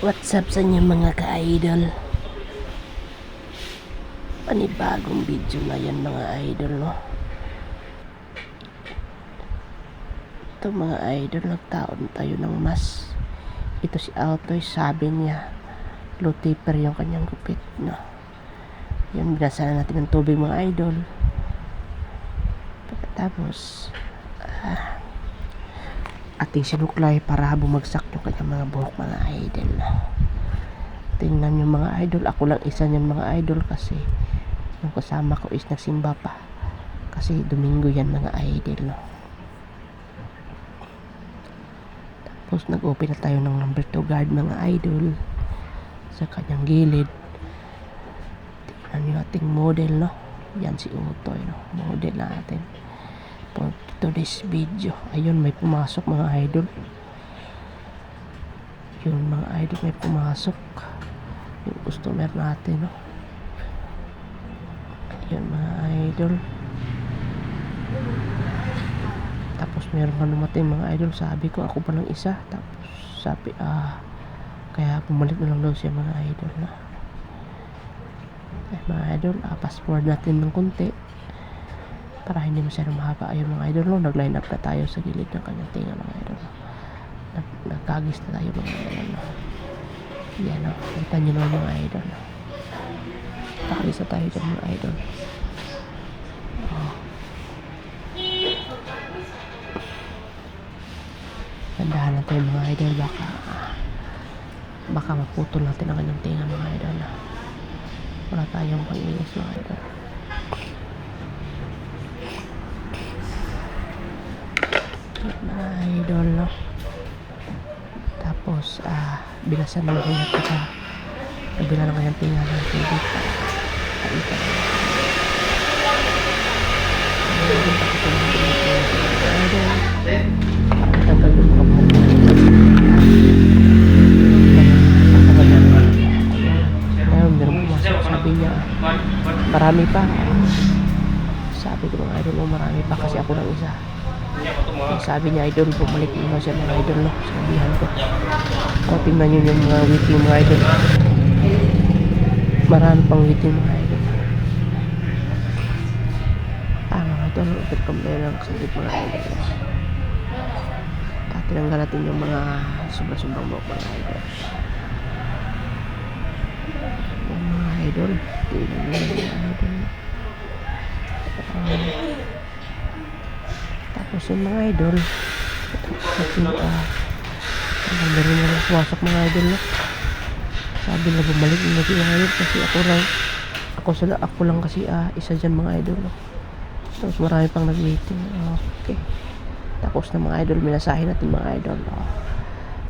What's up sa inyo mga ka-idol? Panibagong video na yan mga idol no? Ito mga idol, nagtaon tayo ng mas. Ito si Autoy, sabi niya, low taper yung kanyang gupit no? Yan, binasa na natin ng tubig mga idol. Pagkatapos, ah, ating sinuklay para bumagsak yung kanyang mga buhok mga idol. Tingnan yung mga idol. Ako lang isa niyan mga idol kasi yung kasama ko is nagsimba pa. Kasi Domingo yan mga idol. No? Tapos nag-open na tayo ng number 2 guard mga idol sa kanyang gilid. Tingnan yung ating model no. Yan si Utoy no. Model natin for today's video. Ayun, may pumasok mga idol. Yun, mga idol, may pumasok. Yung customer natin, no? Ayun, mga idol. Tapos meron ka numating mga idol. Sabi ko, ako pa lang isa. Tapos sabi, ah, kaya bumalik na lang daw siya mga idol na. Eh, mga idol, ah, fast forward natin ng konti para hindi masyadong mahaba ayun mga idol no nag-line up na tayo sa gilid ng kanyang tinga mga idol no? Nag nagkagis na tayo mga idol no? yan no kita nyo naman mga idol no? kakagis na tayo dyan mga idol oh. Tandahan natin mga idol baka baka maputol natin ang kanyang tinga mga idol no? wala tayong pangilis mga idol mga idol no tapos ah bilasan ng kanya kita nabila ng kanyang tinga ng tubig paitan Ayun, pakita mo yung mga idol. Ang tagal yung mga buhok. Ayun, meron pumasok. Sabi niya, marami pa. Sabi ko mga idol, oh, marami pa kasi ako lang isa. Sabi niya, idol, bumalik mo siya mga idol, no? Sabihan ko. O, tingnan nyo yung mga wiki mga idol. Marami pang wiki mga idol. Ah, mga idol, upit kami lang sa wiki mga idol. At natin yung mga sobrang-sobrang buhok mga idol. Yung mga idol, tingnan nyo yung mga idol. Ah, yung mga idol, kasi ah, ang meron na lang pumasok mga idol no? Sabi na bumalik yung mga idol kasi ako lang, ako sila, ako lang kasi ah, isa dyan mga idol? Tapos marami pang nag-waiting. Okay. Tapos na mga idol, minasahin natin mga idol. Oh.